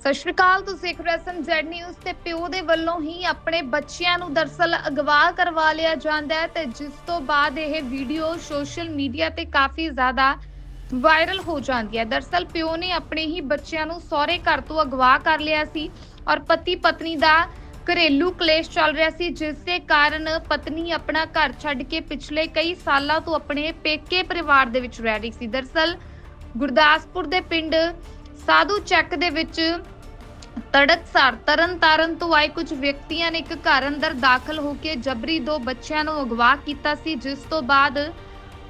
ਸਤਿ ਸ਼੍ਰੀ ਅਕਾਲ, ਤੁਸੀਂ ਦੇਖ ਰਹੇ ਹੋ ਜ਼ੈਡ ਨਿਊਜ਼ ਤੇ ਪਿਓ ਦੇ ਵੱਲੋਂ ਹੀ ਆਪਣੇ ਬੱਚਿਆਂ ਨੂੰ ਦਰਸਲ ਅਗਵਾ ਕਰਵਾ ਲਿਆ ਜਾਂਦਾ ਹੈ ਤੇ ਜਿਸ ਤੋਂ ਬਾਅਦ ਇਹ ਵੀਡੀਓ ਸੋਸ਼ਲ ਮੀਡੀਆ ਤੇ ਕਾਫੀ ਜ਼ਿਆਦਾ ਵਾਇਰਲ ਹੋ ਜਾਂਦੀ ਹੈ। ਦਰਸਲ ਪਿਓ ਨੇ ਆਪਣੇ ਹੀ ਬੱਚਿਆਂ ਨੂੰ ਸਹੁਰੇ ਘਰ ਤੋਂ ਅਗਵਾ ਕਰ ਲਿਆ ਸੀ ਔਰ ਪਤੀ ਪਤਨੀ ਦਾ ਘਰੇਲੂ ਕਲੇਸ਼ ਚੱਲ ਰਿਹਾ ਸੀ, ਜਿਸ ਦੇ ਕਾਰਨ ਪਤਨੀ ਆਪਣਾ ਘਰ ਛੱਡ ਕੇ ਪਿਛਲੇ ਕਈ ਸਾਲਾਂ ਤੋਂ ਆਪਣੇ ਪੇਕੇ ਪਰਿਵਾਰ ਦੇ ਵਿੱਚ ਰਹਿ ਰਹੀ ਸੀ। ਦਰਸਲ ਗੁਰਦਾਸਪੁਰ ਦੇ ਪਿੰਡ ਸਾਧੂ ਚੱਕ ਦੇ ਵਿੱਚ ਤੜਕਸਾਰ ਤਰਨ ਤੋਂ ਆਏ ਕੁਝ ਵਿਅਕਤੀਆਂ ਨੇ ਇੱਕ ਘਰ ਅੰਦਰ ਦਾਖਲ ਹੋ ਕੇ ਜਬਰੀ ਦੋ ਬੱਚਿਆਂ ਨੂੰ ਅਗਵਾ ਕੀਤਾ ਸੀ, ਜਿਸ ਤੋਂ ਬਾਅਦ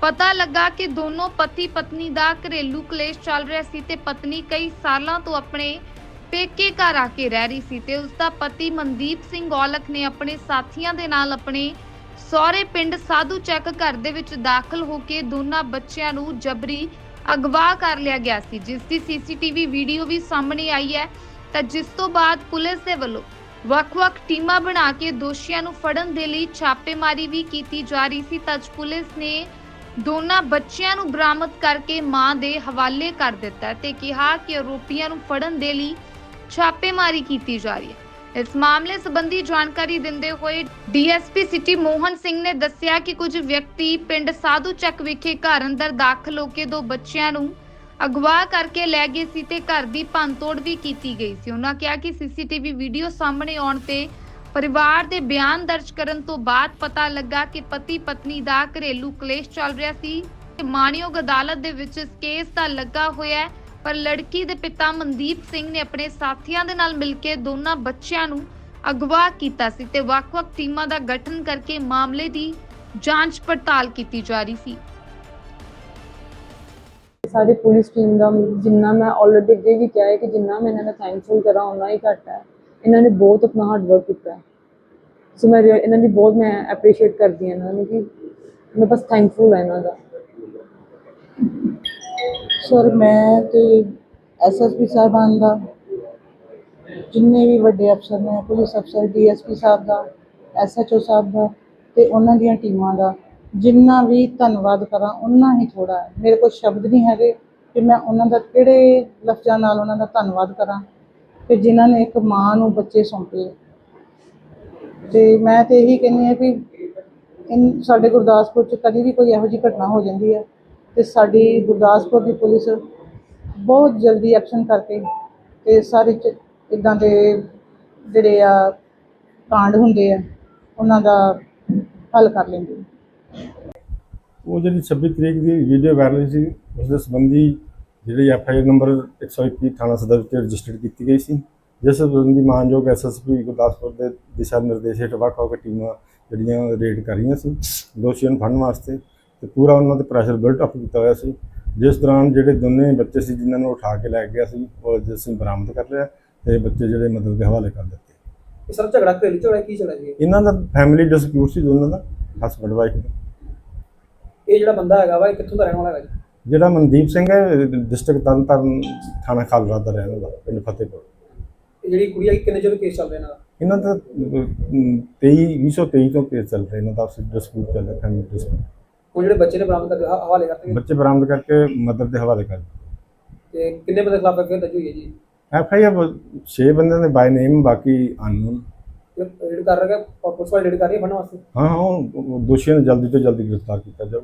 ਪਤਾ ਲੱਗਾ ਕਿ ਦੋਨੋਂ ਪਤੀ ਪਤਨੀ ਦਾ ਘਰੇਲੂ ਕਲੇਸ਼ ਚੱਲ ਰਿਹਾ ਸੀ ਤੇ ਪਤਨੀ ਕਈ ਸਾਲਾਂ ਤੋਂ ਆਪਣੇ ਪੇਕੇ ਘਰ ਆ ਕੇ ਰਹਿ ਰਹੀ ਸੀ ਤੇ ਉਸ ਦਾ ਪਤੀ ਮਨਦੀਪ ਸਿੰਘ ਔਲਖ ਨੇ ਆਪਣੇ ਸਾਥੀਆਂ ਦੇ ਨਾਲ ਆਪਣੇ ਸਹੁਰੇ ਪਿੰਡ ਸਾਧੂ ਚੱਕ ਘਰ ਦੇ ਵਿੱਚ ਦਾਖਲ ਹੋ ਕੇ ਦੋਨਾਂ ਬੱਚਿਆਂ ਨੂੰ ਜਬਰੀ ਅਗਵਾ ਕਰ ਲਿਆ ਗਿਆ ਸੀ। ਜਿਸ ਦੀ ਸੀਸੀਟੀਵੀ ਵੀਡੀਓ ਵੀ ਸਾਹਮਣੇ ਆਈ ਹੈ, ਤਾਂ ਜਿਸ ਤੋਂ ਬਾਅਦ ਪੁਲਿਸ ਦੇ ਵੱਲੋਂ ਵੱਖ-ਵੱਖ ਟੀਮਾਂ ਬਣਾ ਕੇ ਦੋਸ਼ੀਆਂ ਨੂੰ ਫੜਨ ਦੇ ਲਈ ਛਾਪੇਮਾਰੀ ਵੀ ਕੀਤੀ ਜਾ ਰਹੀ ਸੀ, ਤਾਂ ਪੁਲਿਸ ਨੇ ਦੋਨਾਂ ਬੱਚਿਆਂ ਨੂੰ ਬਰਾਮਦ ਕਰਕੇ ਮਾਂ ਦੇ ਹਵਾਲੇ ਕਰ ਦਿੱਤਾ ਤੇ ਕਿਹਾ ਕਿ ਆਰੋਪੀਆਂ ਨੂੰ ਫੜਨ ਦੇ ਲਈ ਛਾਪੇਮਾਰੀ ਕੀਤੀ ਜਾ ਰਹੀ ਹੈ। ਇਸ ਮਾਮਲੇ ਸੰਬੰਧੀ ਜਾਣਕਾਰੀ ਦਿੰਦੇ ਹੋਏ ਡੀਐਸਪੀ ਸਿਟੀ ਮੋਹਨ ਸਿੰਘ ਨੇ ਦੱਸਿਆ ਕਿ ਕੁਝ ਵਿਅਕਤੀ ਪਿੰਡ ਸਾਧੂ ਚੱਕ ਵਿਖੇ ਘਰ ਅੰਦਰ ਦਾਖਲ ਹੋ ਕੇ ਦੋ ਬੱਚਿਆਂ ਨੂੰ ਅਗਵਾ ਕਰਕੇ ਲੈ ਗਏ ਸੀ ਤੇ ਘਰ ਦੀ ਭੰਨਤੋੜ ਵੀ ਕੀਤੀ ਗਈ ਸੀ। ਉਹਨਾਂ ਕਿਹਾ ਕਿ ਸੀਸੀਟੀਵੀ ਵੀਡੀਓ ਸਾਹਮਣੇ ਆਉਣ ਤੇ ਪਰਿਵਾਰ ਦੇ ਬਿਆਨ ਦਰਜ ਕਰਨ ਤੋਂ ਬਾਅਦ ਪਤਾ ਲੱਗਾ ਕਿ ਪਤੀ ਪਤਨੀ ਦਾ ਘਰੇਲੂ ਕਲੇਸ਼ ਚੱਲ ਰਿਹਾ ਸੀ ਮਾਨਯੋਗ ਅਦਾਲਤ ਦੇ ਵਿੱਚ ਇਸ ਕੇਸ ਦਾ ਲੱਗਾ ਹੋਇਆ ਹੈ। ਪਰ ਲੜਕੀ ਦੇ ਪਿਤਾ ਮਨਦੀਪ ਸਿੰਘ ਨੇ ਆਪਣੇ ਸਾਥੀਆਂ ਦੇ ਨਾਲ ਮਿਲ ਕੇ ਦੋਨਾਂ ਬੱਚਿਆਂ ਨੂੰ ਅਗਵਾ ਕੀਤਾ ਸੀ ਤੇ ਵੱਖ-ਵੱਖ ਟੀਮਾਂ ਦਾ ਗਠਨ ਕਰਕੇ ਮਾਮਲੇ ਦੀ ਜਾਂਚ ਪੜਤਾਲ ਕੀਤੀ ਜਾ ਰਹੀ ਸੀ। ਸਾਡੀ ਪੁਲਿਸ ਟੀਮ ਦਾ ਜਿੰਨਾ ਮੈਂ ਆਲਰੇਡੀ ਅੱਗੇ ਵੀ ਕਿਹਾ ਹੈ ਕਿ ਜਿੰਨਾ ਮੈਂ ਇਹਨਾਂ ਦਾ ਥੈਂਕਫੁਲ ਕਰਾਂ ਉਹਨਾਂ ਹੀ ਘੱਟ ਹੈ। ਇਹਨਾਂ ਨੇ ਬਹੁਤ ਆਪਣਾ ਹਾਰਡ ਵਰਕ ਕੀਤਾ ਹੈ। ਸੋ ਮੈਂ ਇਹਨਾਂ ਦੀ ਬਹੁਤ ਮੈਂ ਐਪਰੀਸ਼ੀਏਟ ਕਰਦੀ ਹਾਂ ਇਹਨਾਂ ਨੂੰ ਕਿ ਮੈਂ ਬਸ ਥੈਂਕਫੁਲ ਹਾਂ ਇਹਨਾਂ ਦਾ। ਸਰ, ਮੈਂ ਤੇ ਐਸਐਸਪੀ ਸਾਹਿਬਾਨ ਦਾ, ਜਿੰਨੇ ਵੀ ਵੱਡੇ ਅਫਸਰ ਨੇ, ਪੁਲਿਸ ਅਫਸਰ ਡੀਐਸਪੀ ਸਾਹਿਬ ਦਾ ਐਸਐਚਓ ਸਾਹਿਬ ਦਾ ਤੇ ਉਹਨਾਂ ਦੀਆਂ ਟੀਮਾਂ ਦਾ, ਜਿੰਨਾ ਵੀ ਧੰਨਵਾਦ ਕਰਾਂ ਉਹਨਾਂ ਹੀ ਥੋੜਾ ਮੇਰੇ ਕੋਲ ਸ਼ਬਦ ਨਹੀਂ ਹੈਗੇ ਕਿ ਮੈਂ ਉਹਨਾਂ ਦਾ ਕਿਹੜੇ ਲਫ਼ਜ਼ਾਂ ਨਾਲ ਉਹਨਾਂ ਦਾ ਧੰਨਵਾਦ ਕਰਾਂ ਕਿ ਜਿਨ੍ਹਾਂ ਨੇ ਇੱਕ ਮਾਂ ਨੂੰ ਬੱਚੇ ਸੌਂਪੇ। ਤੇ ਮੈਂ ਤੇ ਇਹੀ ਕਹਿੰਦੀ ਹਾਂ ਵੀ ਇਨ ਸਾਡੇ ਗੁਰਦਾਸਪੁਰ ਚ ਕਦੀ ਵੀ ਕੋਈ ਇਹੋ ਜਿਹੀ ਘਟਨਾ ਹੋ ਜਾਂਦੀ ਹੈ। ਤੇ ਸਾਡੀ ਗੁਰਦਾਸਪੁਰ ਦੀ ਪੁਲਿਸ ਬਹੁਤ ਜਲਦੀ ਐਕਸ਼ਨ ਕਰਕੇ ਤੇ ਸਾਰੇ ਚ ਇਦਾਂ ਦੇ ਜਿਹੜੇ ਆ ਕਾਂਡ ਹੁੰਦੇ ਆ, ਉਹਨਾਂ ਦਾ ਹੱਲ ਕਰ ਲੈਂਦੇ ਉਹ ਜਿਹੜੀ 26 ਤਰੀਕ ਦੀ ਵੀਡੀਓ ਵਾਇਰਲ ਸੀ, ਉਸ ਦੇ ਸੰਬੰਧੀ ਜਿਹੜੀ ਐਫ ਆਈ ਆਰ ਨੰਬਰ 121 ਥਾਣਾ ਸਦਰ ਵਿੱਚ ਰਜਿਸਟਰ ਕੀਤੀ ਗਈ ਸੀ। ਜਿਸ ਸੰਬੰਧੀ ਮਾਨਯੋਗ ਐਸਐਸਪੀ ਗੁਰਦਾਸਪੁਰ ਦੇ ਦਿਸ਼ਾ ਨਿਰਦੇਸ਼ ਹੇਠ ਵੱਖ ਵੱਖ ਟੀਮਾਂ ਜਿਹੜੀਆਂ ਰੇਡ ਕਰ ਰਹੀਆਂ ਸੀ, ਦੋਸ਼ੀਆਂ ਨੂੰ ਫੜਨ ਵਾਸਤੇ ਤੇ ਪੂਰਾ ਉਹਨਾਂ ਤੇ ਪ੍ਰੈਸ਼ਰ ਬਿਲਟ ਅਪ ਕੀਤਾ ਹੋਇਆ ਸੀ। ਜਿਸ ਦੌਰਾਨ ਜਿਹੜੇ ਦੋਨੇ ਬੱਚੇ ਸੀ ਜਿਨ੍ਹਾਂ ਨੂੰ ਉਠਾ ਕੇ ਲੈ ਗਿਆ ਸੀ ਉਹ ਅੱਜ ਅਸੀਂ ਬਰਾਮਦ ਕਰ ਲਿਆ ਤੇ ਬੱਚੇ ਜਿਹੜੇ ਮਦਦ ਦੇ ਹਵਾਲੇ ਕਰ ਦਿੱਤੇ। ਸਰ ਝਗੜਾ ਘਰੇਲੂ ਝਗੜਾ ਕੀ ਚੱਲਿਆ ਜੀ? ਇਹਨਾਂ ਦਾ ਫੈਮਿਲੀ ਡਿਸਪਿਊਟ ਸੀ ਦੋਨਾਂ ਦਾ ਹਸਬੰਡ ਵਾਈਫ ਦਾ। ਇਹ ਜਿਹੜਾ ਬੰਦਾ ਹੈਗਾ ਵਾ ਇਹ ਕਿੱਥੋਂ ਦਾ ਰਹਿਣ ਵਾਲਾ ਹੈਗਾ ਜਿਹੜਾ ਮਨਦੀਪ ਸਿੰਘ ਹੈ ਡਿਸਟ੍ਰਿਕਟ ਤਰਨਤਾਰਨ ਥਾਣਾ ਖਾਲੜਾ ਦਾ ਰਹਿਣ ਵਾਲਾ ਪਿੰਡ ਫਤਿਹਪੁਰ। ਜਿਹੜੀ ਕੁੜੀ ਹੈ ਕਿੰਨੇ ਚਿਰ ਕੇਸ ਚੱਲ ਰਿਹਾ ਇਹਨਾਂ ਦਾ? ਇਹਨਾਂ ਦਾ ਅਮ, 23 2023 ਤੋਂ ਕੇਸ ਚੱਲ ਰਿਹਾ ਇਹਨਾਂ ਦਾ ਡਿਸਪਿਊਟ ਚੱਲ ਰਿਹਾ ਫੈਮਿਲੀ ਡਿਸਪਿਊਟ ਹੁਣ ਜਿਹੜੇ ਬੱਚੇ ਨੇ ਬਰਾਮਦ ਕਰਕੇ ਹ- ਹਵਾਲੇ ਕਰਤੇ ਬੱਚੇ ਬਰਾਮਦ ਕਰਕੇ ਮਦਰ ਦੇ ਹਵਾਲੇ ਕਰ ਤੇ ਕਿੰਨੇ ਬੰਦੇ ਖਿਲਾਫ ਐਫਆਈਆਰ ਦਰਜ ਹੋਈ ਹੈ ਜੀ? ਐਫ ਆਈ ਆਰ 6 ਬੰਦਿਆਂ ਦੇ ਬਾਈ ਨੇਮ ਬਾਕੀ ਅਨਨੋਨ। ਰੇਡ ਕਰ ਰਿਹਾ ਪੁਲਿਸ ਵਾਲੇ ਰੇਡ ਕਰ ਰਹੀ ਹੈ ਫੜਨ ਵਾਸਤੇ? ਹਾਂ ਹਾਂ ਉਹ ਦੋਸ਼ੀਆਂ ਨੂੰ ਜਲਦੀ ਤੋਂ ਜਲਦੀ ਗ੍ਰਿਫਤਾਰ ਕੀਤਾ ਜਾਊ